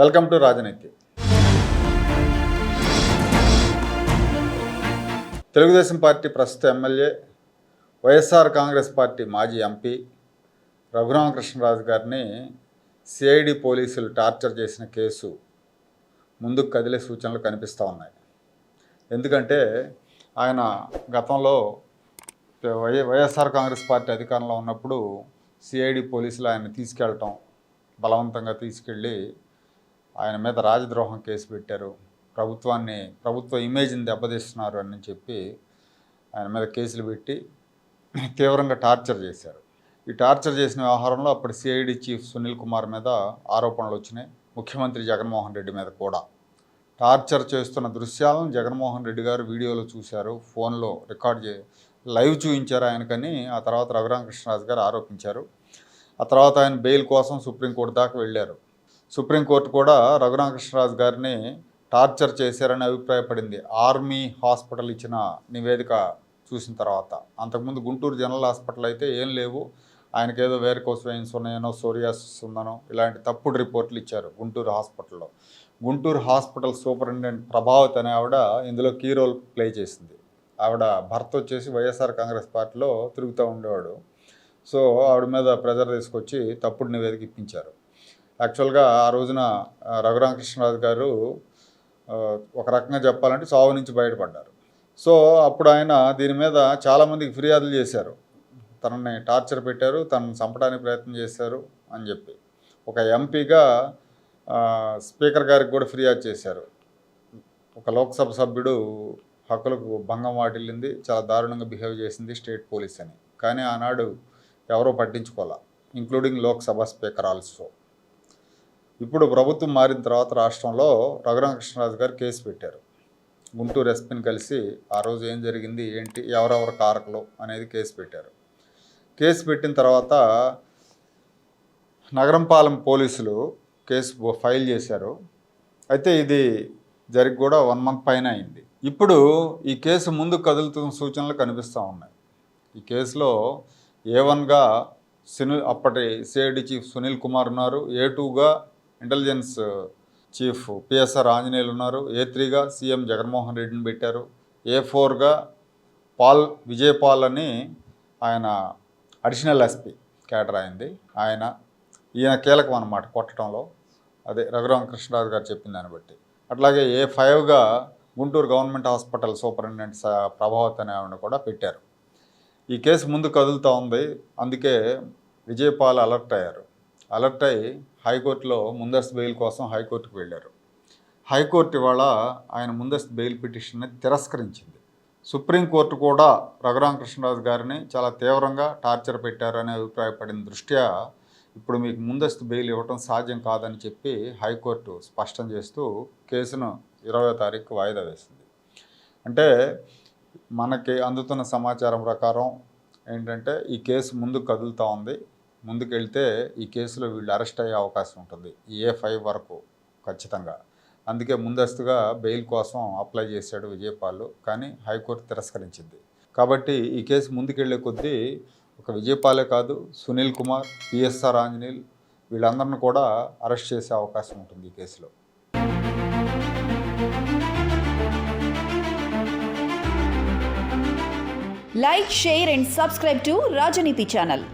Welcome to Rajaneeti. Telugu Desam party ప్రస్తుత MLA YSR Congress party మాజీ MP Raghuramakrishnaraju గారిని CID పోలీసులు టార్చర్ చేసిన కేసు ముందుకు కదిలే సూచనలు కనిపిస్తూ ఉన్నాయి. ఎందుకంటే ఆయన గతంలో వై వైఎస్ఆర్ కాంగ్రెస్ పార్టీ అధికారంలో ఉన్నప్పుడు సిఐడి పోలీసులు ఆయన తీసుకెళ్ళటం బలవంతంగా తీసుకెళ్ళి ఆయన మీద రాజద్రోహం కేసు పెట్టారు. ప్రభుత్వాన్ని ప్రభుత్వ ఇమేజ్ని దెబ్బతీస్తున్నారు అని చెప్పి ఆయన మీద కేసులు పెట్టి తీవ్రంగా టార్చర్ చేశారు. ఈ టార్చర్ చేసిన వ్యవహారంలో అప్పుడు సిఐడి చీఫ్ సునీల్ కుమార్ మీద ఆరోపణలు వచ్చినాయి. ముఖ్యమంత్రి జగన్మోహన్ రెడ్డి మీద కూడా. టార్చర్ చేస్తున్న దృశ్యాలను జగన్మోహన్ రెడ్డి గారు వీడియోలో చూశారు. ఫోన్లో రికార్డ్ చే లైవ్ చూపించారు ఆయనకని. ఆ తర్వాత రఘురామకృష్ణరాజు గారు ఆరోపించారు. ఆ తర్వాత ఆయన బెయిల్ కోసం సుప్రీంకోర్టు దాకా వెళ్ళారు. సుప్రీంకోర్టు కూడా రఘునాకృష్ణరాజు గారిని టార్చర్ చేశారని అభిప్రాయపడింది. ఆర్మీ హాస్పిటల్ ఇచ్చిన నివేదిక చూసిన తర్వాత. అంతకుముందు గుంటూరు జనరల్ హాస్పిటల్ అయితే ఏం లేవు. ఆయనకి ఏదో వేరికోస్ వెయిన్స్ ఉన్నాయనో సోరియాసిస్ ఉందనో ఇలాంటి తప్పుడు రిపోర్ట్లు ఇచ్చారు గుంటూరు హాస్పిటల్లో. గుంటూరు హాస్పిటల్ సూపరింటెండెంట్ ప్రభావత్ అనే ఆవిడ ఇందులో కీ రోల్ ప్లే చేసింది. ఆవిడ భర్త వచ్చేసి వైఎస్ఆర్ కాంగ్రెస్ పార్టీలో తిరుగుతూ ఉండేవాడు. సో ఆవిడ మీద ప్రెజర్ తీసుకొచ్చి తప్పుడు నివేదిక ఇప్పించారు. యాక్చువల్గా ఆ రోజున రఘురామకృష్ణరాజు గారు ఒక రకంగా చెప్పాలంటే చావు నుంచి బయటపడ్డారు. సో అప్పుడు ఆయన దీని మీద చాలామందికి ఫిర్యాదులు చేశారు. తనని టార్చర్ పెట్టారు తనను చంపడానికి ప్రయత్నం చేశారు అని చెప్పి. ఒక ఎంపీగా స్పీకర్ గారికి కూడా ఫిర్యాదు చేశారు. ఒక లోక్సభ సభ్యుడు హక్కులకు భంగం వాటిల్లింది చాలా దారుణంగా బిహేవ్ చేసింది స్టేట్ పోలీస్ అని. కానీ ఆనాడు ఎవరో పట్టించుకోవాలా ఇంక్లూడింగ్ లోక్సభ స్పీకర్ ఆల్సో. ఇప్పుడు ప్రభుత్వం మారిన తర్వాత రాష్ట్రంలో రఘురామకృష్ణరాజు గారు కేసు పెట్టారు. గుంటూరు ఎస్పీని కలిసి ఆ రోజు ఏం జరిగింది ఏంటి ఎవరెవరు కారకులు అనేది కేసు పెట్టారు. కేసు పెట్టిన తర్వాత నగరంపాలెం పోలీసులు కేసు ఫైల్ చేశారు. అయితే ఇది జరిగి కూడా వన్ మంత్ పైన అయింది. ఇప్పుడు ఈ కేసు ముందు కదులుతున్న సూచనలు కనిపిస్తూ ఉన్నాయి. ఈ కేసులో ఏ వన్గా సునీల్ అప్పటి సిఐడి చీఫ్ సునీల్ కుమార్ ఉన్నారు ఏ టూగా intelligence uh, chief PSR Anjaneyulu ఉన్నారు. ఏ త్రీగా సీఎం జగన్మోహన్ రెడ్డిని పెట్టారు. ఏ ఫోర్గా పాల్ విజయపాల్ అని ఆయన అడిషనల్ ఎస్పీ క్యాడర్ అయింది. ఆయన ఈయన కీలకం అన్నమాట కొట్టడంలో. అదే రఘురామకృష్ణరాజు గారు చెప్పిన దాన్ని బట్టి. అట్లాగే A ఫైవ్గా Guntur government hospital superintendent Prabhavat అనే ఆవిడ కూడా పెట్టారు. ఈ కేసు ముందు కదులుతూ ఉంది. అందుకే విజయపాల్ అలర్ట్ అయ్యారు. అలర్ట్ అయ్యి హైకోర్టులో ముందస్తు బెయిల్ కోసం హైకోర్టుకు వెళ్ళారు. హైకోర్టు ఇవాళ ఆయన ముందస్తు బెయిల్ పిటిషన్ని తిరస్కరించింది. సుప్రీంకోర్టు కూడా రఘురామకృష్ణరాజు గారిని చాలా తీవ్రంగా టార్చర్ పెట్టారనే అభిప్రాయపడిన దృష్ట్యా ఇప్పుడు మీకు ముందస్తు బెయిల్ ఇవ్వటం సాధ్యం కాదని చెప్పి హైకోర్టు స్పష్టం చేస్తూ కేసును ఇరవై తారీఖు వాయిదా వేసింది. అంటే మనకి అందుతున్న సమాచారం ప్రకారం ఏంటంటే ఈ కేసు ముందుకు కదులుతూ ఉంది. ముందుకెళ్తే ఈ కేసులో వీళ్ళు అరెస్ట్ అయ్యే అవకాశం ఉంటుంది. ఏ ఫైవ్ వరకు ఖచ్చితంగా. అందుకే ముందస్తుగా బెయిల్ కోసం అప్లై చేశాడు విజయపాల్ కానీ హైకోర్టు తిరస్కరించింది. కాబట్టి ఈ కేసు ముందుకెళ్ళే కొద్దీ ఒక విజయపాలే కాదు సునీల్ కుమార్ పిఎస్ఆర్ ఆంజనీల్ వీళ్ళందరిని కూడా అరెస్ట్ చేసే అవకాశం ఉంటుంది ఈ కేసులో. Like share and subscribe to Rajaneeti channel.